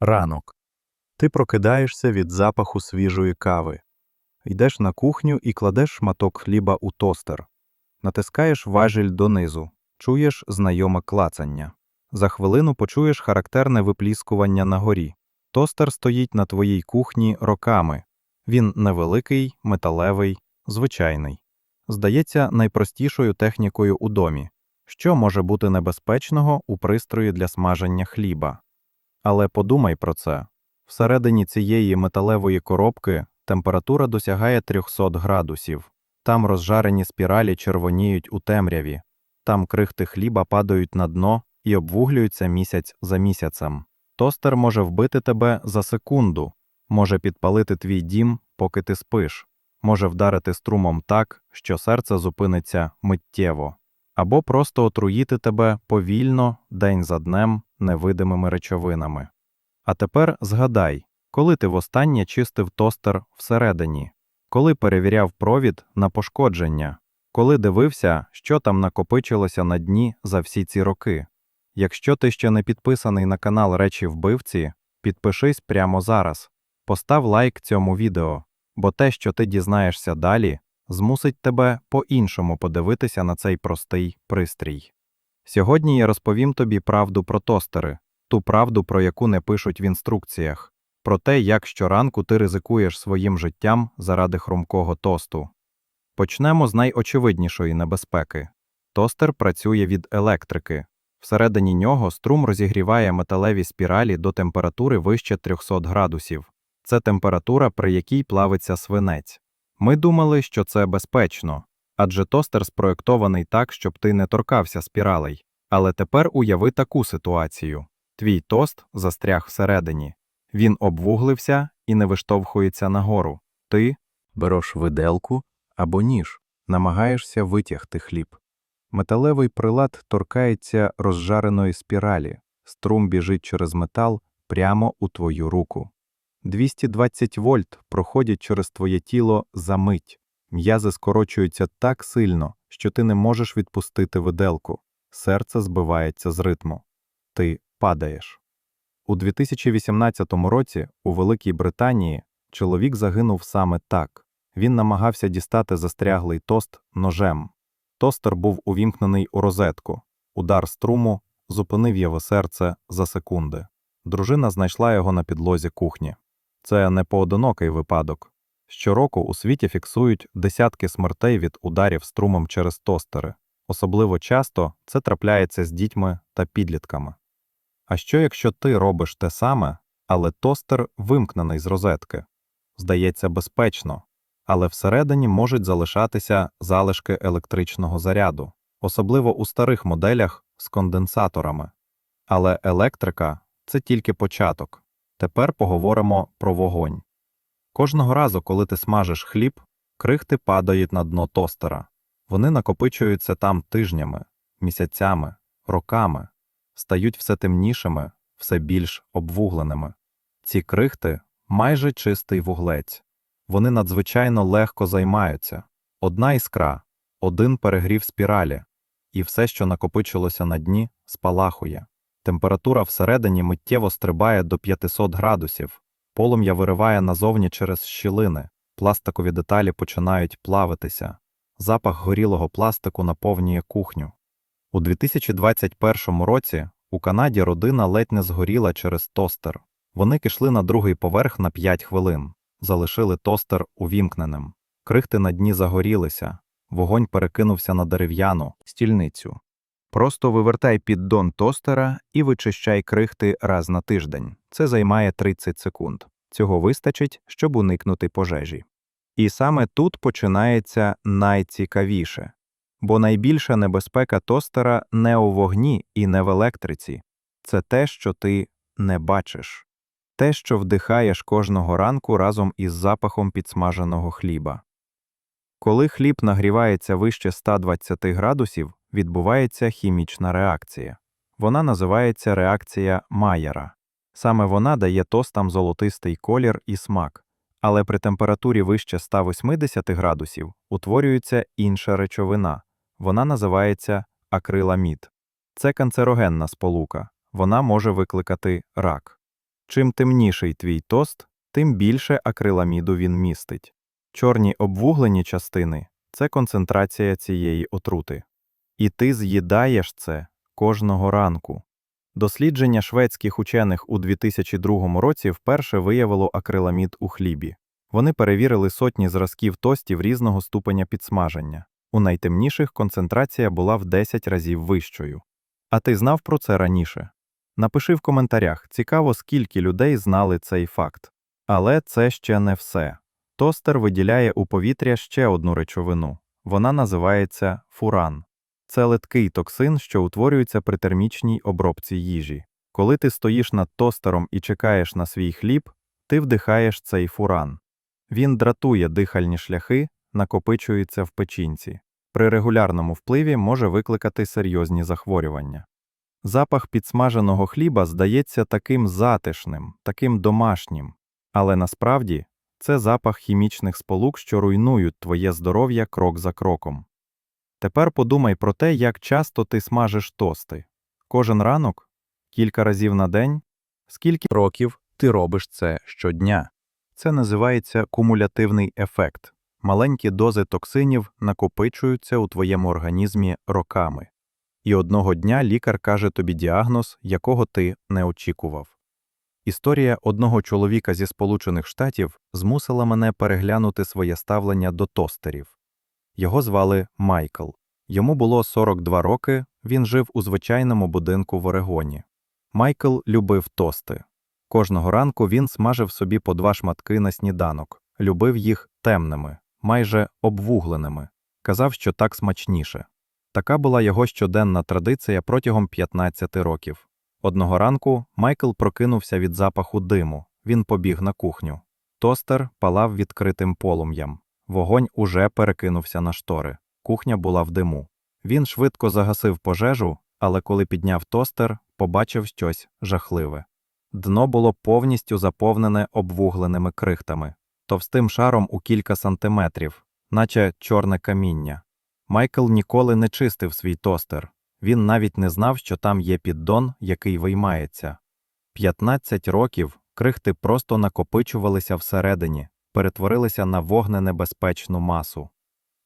Ранок. Ти прокидаєшся від запаху свіжої кави. Йдеш на кухню і кладеш шматок хліба у тостер. Натискаєш важіль донизу, чуєш знайоме клацання. За хвилину почуєш характерне випліскування на горі. Тостер стоїть на твоїй кухні роками. Він невеликий, металевий, звичайний. Здається, найпростішою технікою у домі. Що може бути небезпечного у пристрої для смаження хліба? Але подумай про це. Всередині цієї металевої коробки температура досягає 300 градусів. Там розжарені спіралі червоніють у темряві. Там крихти хліба падають на дно і обвуглюються місяць за місяцем. Тостер може вбити тебе за секунду, може підпалити твій дім, поки ти спиш, може вдарити струмом так, що серце зупиниться миттєво, або просто отруїти тебе повільно, день за днем, невидимими речовинами. А тепер згадай, коли ти востаннє чистив тостер всередині, коли перевіряв провід на пошкодження, коли дивився, що там накопичилося на дні за всі ці роки. Якщо ти ще не підписаний на канал Речі Вбивці, підпишись прямо зараз, постав лайк цьому відео, бо те, що ти дізнаєшся далі, змусить тебе по-іншому подивитися на цей простий пристрій. Сьогодні я розповім тобі правду про тостери, ту правду, про яку не пишуть в інструкціях, про те, як щоранку ти ризикуєш своїм життям заради хрумкого тосту. Почнемо з найочевиднішої небезпеки. Тостер працює від електрики. Всередині нього струм розігріває металеві спіралі до температури вище 300 градусів. Це температура, при якій плавиться свинець. Ми думали, що це безпечно, адже тостер спроєктований так, щоб ти не торкався спіралей. Але тепер уяви таку ситуацію. Твій тост застряг всередині. Він обвуглився і не виштовхується нагору. Ти береш виделку або ніж, намагаєшся витягти хліб. Металевий прилад торкається розжареної спіралі, струм біжить через метал прямо у твою руку. 220 вольт проходять через твоє тіло за мить. М'язи скорочуються так сильно, що ти не можеш відпустити виделку. Серце збивається з ритму. Ти падаєш. У 2018 році у Великій Британії чоловік загинув саме так. Він намагався дістати застряглий тост ножем. Тостер був увімкнений у розетку. Удар струму зупинив його серце за секунди. Дружина знайшла його на підлозі кухні. Це не поодинокий випадок. Щороку у світі фіксують десятки смертей від ударів струмом через тостери. Особливо часто це трапляється з дітьми та підлітками. А що якщо ти робиш те саме, але тостер вимкнений з розетки? Здається, безпечно, але всередині можуть залишатися залишки електричного заряду, особливо у старих моделях з конденсаторами. Але електрика це тільки початок. Тепер поговоримо про вогонь. Кожного разу, коли ти смажиш хліб, крихти падають на дно тостера. Вони накопичуються там тижнями, місяцями, роками, стають все темнішими, все більш обвугленими. Ці крихти майже чистий вуглець. Вони надзвичайно легко займаються. Одна іскра, один перегрів спіралі, і все, що накопичилося на дні, спалахує. Температура всередині миттєво стрибає до 500 градусів, полум'я вириває назовні через щілини, пластикові деталі починають плавитися, запах горілого пластику наповнює кухню. У 2021 році у Канаді родина ледь не згоріла через тостер. Вони кишли на другий поверх на 5 хвилин, залишили тостер увімкненим. Крихти на дні загорілися, вогонь перекинувся на дерев'яну стільницю. Просто вивертай піддон тостера і вичищай крихти раз на тиждень. Це займає 30 секунд. Цього вистачить, щоб уникнути пожежі. І саме тут починається найцікавіше. Бо найбільша небезпека тостера не у вогні і не в електриці. Це те, що ти не бачиш. Те, що вдихаєш кожного ранку разом із запахом підсмаженого хліба. Коли хліб нагрівається вище 120 градусів, відбувається хімічна реакція. Вона називається реакція Майера. Саме вона дає тостам золотистий колір і смак, але при температурі вище 180 градусів утворюється інша речовина. Вона називається акриламід. Це канцерогенна сполука. Вона може викликати рак. Чим темніший твій тост, тим більше акриламіду він містить. Чорні обвуглені частини це концентрація цієї отрути. І ти з'їдаєш це кожного ранку. Дослідження шведських учених у 2002 році вперше виявило акриламід у хлібі. Вони перевірили сотні зразків тостів різного ступеня підсмаження. У найтемніших концентрація була в 10 разів вищою. А ти знав про це раніше? Напиши в коментарях, цікаво, скільки людей знали цей факт. Але це ще не все. Тостер виділяє у повітря ще одну речовину. Вона називається фуран. Це литкий токсин, що утворюється при термічній обробці їжі. Коли ти стоїш над тостером і чекаєш на свій хліб, ти вдихаєш цей фуран. Він дратує дихальні шляхи, накопичується в печінці. При регулярному впливі може викликати серйозні захворювання. Запах підсмаженого хліба здається таким затишним, таким домашнім, але насправді це запах хімічних сполук, що руйнують твоє здоров'я крок за кроком. Тепер подумай про те, як часто ти смажиш тости. Кожен ранок? Кілька разів на день? Скільки років ти робиш це щодня? Це називається кумулятивний ефект. Маленькі дози токсинів накопичуються у твоєму організмі роками. І одного дня лікар каже тобі діагноз, якого ти не очікував. Історія одного чоловіка зі Сполучених Штатів змусила мене переглянути своє ставлення до тостерів. Його звали Майкл. Йому було 42 роки, він жив у звичайному будинку в Орегоні. Майкл любив тости. Кожного ранку він смажив собі по два шматки на сніданок, любив їх темними, майже обвугленими, казав, що так смачніше. Така була його щоденна традиція протягом 15 років. Одного ранку Майкл прокинувся від запаху диму, він побіг на кухню. Тостер палав відкритим полум'ям. Вогонь уже перекинувся на штори. Кухня була в диму. Він швидко загасив пожежу, але коли підняв тостер, побачив щось жахливе. Дно було повністю заповнене обвугленими крихтами, товстим шаром у кілька сантиметрів, наче чорне каміння. Майкл ніколи не чистив свій тостер. Він навіть не знав, що там є піддон, який виймається. 15 років крихти просто накопичувалися всередині, перетворилися на вогненебезпечну масу.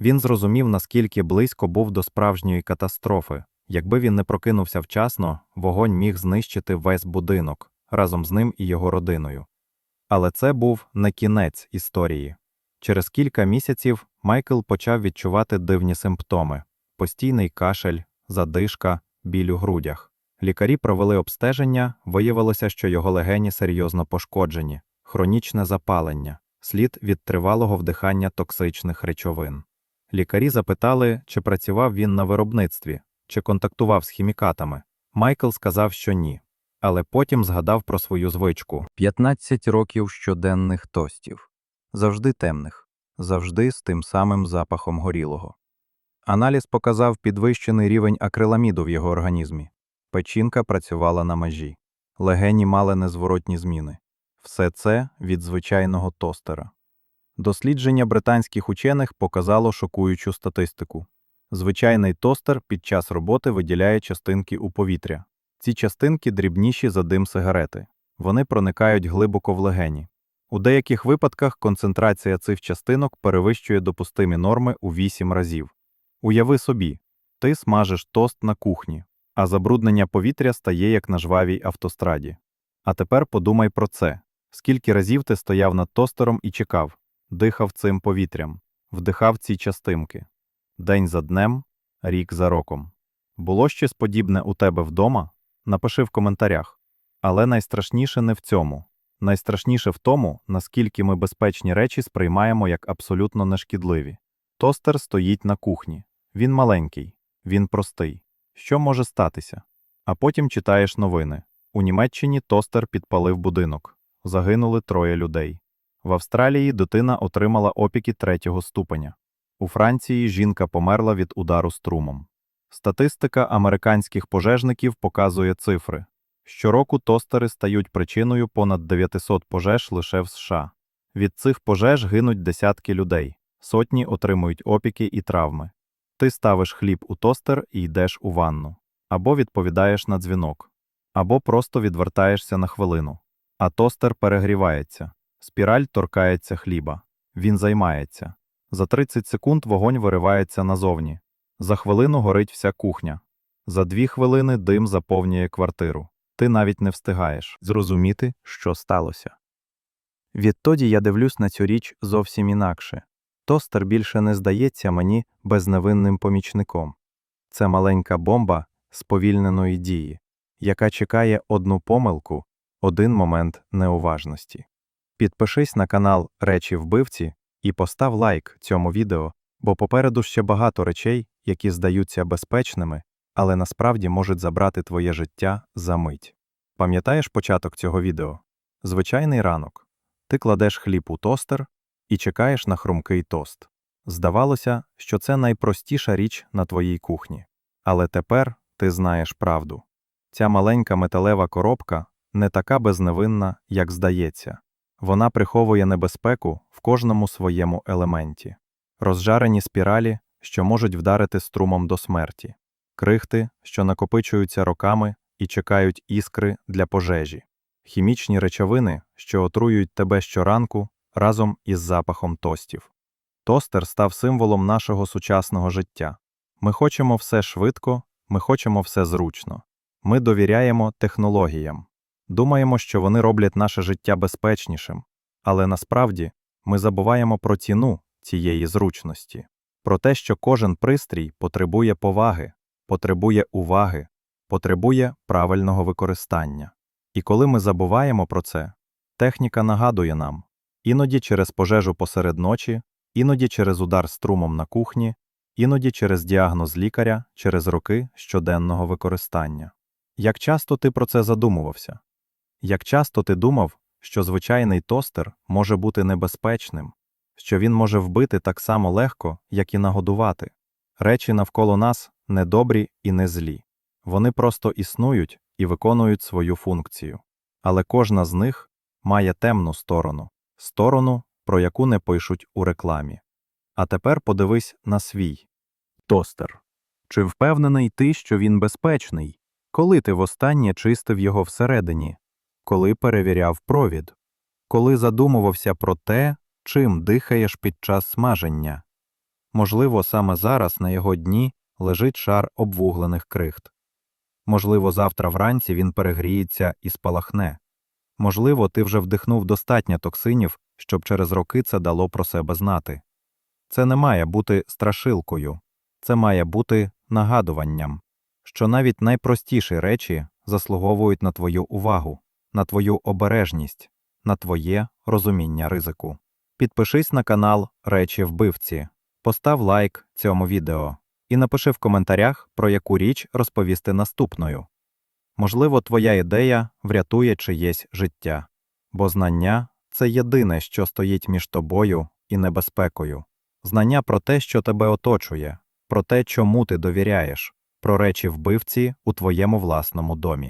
Він зрозумів, наскільки близько був до справжньої катастрофи. Якби він не прокинувся вчасно, вогонь міг знищити весь будинок разом з ним і його родиною. Але це був не кінець історії. Через кілька місяців Майкл почав відчувати дивні симптоми: постійний кашель, задишка, біль у грудях. Лікарі провели обстеження, виявилося, що його легені серйозно пошкоджені, хронічне запалення, слід від тривалого вдихання токсичних речовин. Лікарі запитали, чи працював він на виробництві, чи контактував з хімікатами. Майкл сказав, що ні, але потім згадав про свою звичку 15 років щоденних тостів, завжди темних, завжди з тим самим запахом горілого. Аналіз показав підвищений рівень акриламіду в його організмі. Печінка працювала на межі. Легені мали незворотні зміни. Все це від звичайного тостера. Дослідження британських учених показало шокуючу статистику. Звичайний тостер під час роботи виділяє частинки у повітря. Ці частинки дрібніші за дим сигарети. Вони проникають глибоко в легені. У деяких випадках концентрація цих частинок перевищує допустимі норми у 8 разів. Уяви собі, ти смажиш тост на кухні, а забруднення повітря стає як на жвавій автостраді. А тепер подумай про це: скільки разів ти стояв над тостером і чекав, дихав цим повітрям, вдихав ці частинки. День за днем, рік за роком. Було щось подібне у тебе вдома? Напиши в коментарях. Але найстрашніше не в цьому. Найстрашніше в тому, наскільки ми безпечні речі сприймаємо як абсолютно нешкідливі. Тостер стоїть на кухні. Він маленький, він простий. Що може статися? А потім читаєш новини. У Німеччині тостер підпалив будинок. Загинули троє людей. В Австралії дитина отримала опіки третього ступеня. У Франції жінка померла від удару струмом. Статистика американських пожежників показує цифри. Щороку тостери стають причиною понад 900 пожеж лише в США. Від цих пожеж гинуть десятки людей, сотні отримують опіки і травми. Ти ставиш хліб у тостер і йдеш у ванну. Або відповідаєш на дзвінок, або просто відвертаєшся на хвилину. А тостер перегрівається. Спіраль торкається хліба. Він займається. За 30 секунд вогонь виривається назовні. За хвилину горить вся кухня. За дві хвилини дим заповнює квартиру. Ти навіть не встигаєш зрозуміти, що сталося. Відтоді я дивлюсь на цю річ зовсім інакше. Тостер більше не здається мені безневинним помічником. Це маленька бомба сповільненої дії, яка чекає одну помилку, один момент неуважності. Підпишись на канал Речі вбивці і постав лайк цьому відео, бо попереду ще багато речей, які здаються безпечними, але насправді можуть забрати твоє життя за мить. Пам'ятаєш початок цього відео? Звичайний ранок. Ти кладеш хліб у тостер і чекаєш на хрумкий тост. Здавалося, що це найпростіша річ на твоїй кухні. Але тепер ти знаєш правду. Ця маленька металева коробка не така безневинна, як здається. Вона приховує небезпеку в кожному своєму елементі. Розжарені спіралі, що можуть вдарити струмом до смерті, крихти, що накопичуються роками і чекають іскри для пожежі, хімічні речовини, що отруюють тебе щоранку разом із запахом тостів. Тостер став символом нашого сучасного життя. Ми хочемо все швидко, ми хочемо все зручно. Ми довіряємо технологіям. Думаємо, що вони роблять наше життя безпечнішим, але насправді ми забуваємо про ціну цієї зручності, про те, що кожен пристрій потребує поваги, потребує уваги, потребує правильного використання. І коли ми забуваємо про це, техніка нагадує нам іноді через пожежу посеред ночі, іноді через удар струмом на кухні, іноді через діагноз лікаря, через роки щоденного використання. Як часто ти про це задумувався? Як часто ти думав, що звичайний тостер може бути небезпечним, що він може вбити так само легко, як і нагодувати? Речі навколо нас не добрі і не злі. Вони просто існують і виконують свою функцію. Але кожна з них має темну сторону, сторону, про яку не пишуть у рекламі. А тепер подивись на свій тостер. Чи впевнений ти, що він безпечний? Коли ти востаннє чистив його всередині? Коли перевіряв провід? Коли задумувався про те, чим дихаєш під час смаження? Можливо, саме зараз на його дні лежить шар обвуглених крихт. Можливо, завтра вранці він перегріється і спалахне. Можливо, ти вже вдихнув достатньо токсинів, щоб через роки це дало про себе знати. Це не має бути страшилкою, це має бути нагадуванням, що навіть найпростіші речі заслуговують на твою увагу, на твою обережність, на твоє розуміння ризику. Підпишись на канал Речі вбивці, постав лайк цьому відео і напиши в коментарях, про яку річ розповісти наступною. Можливо, твоя ідея врятує чиєсь життя, бо знання це єдине, що стоїть між тобою і небезпекою. Знання про те, що тебе оточує, про те, чому ти довіряєш, про речі вбивці у твоєму власному домі.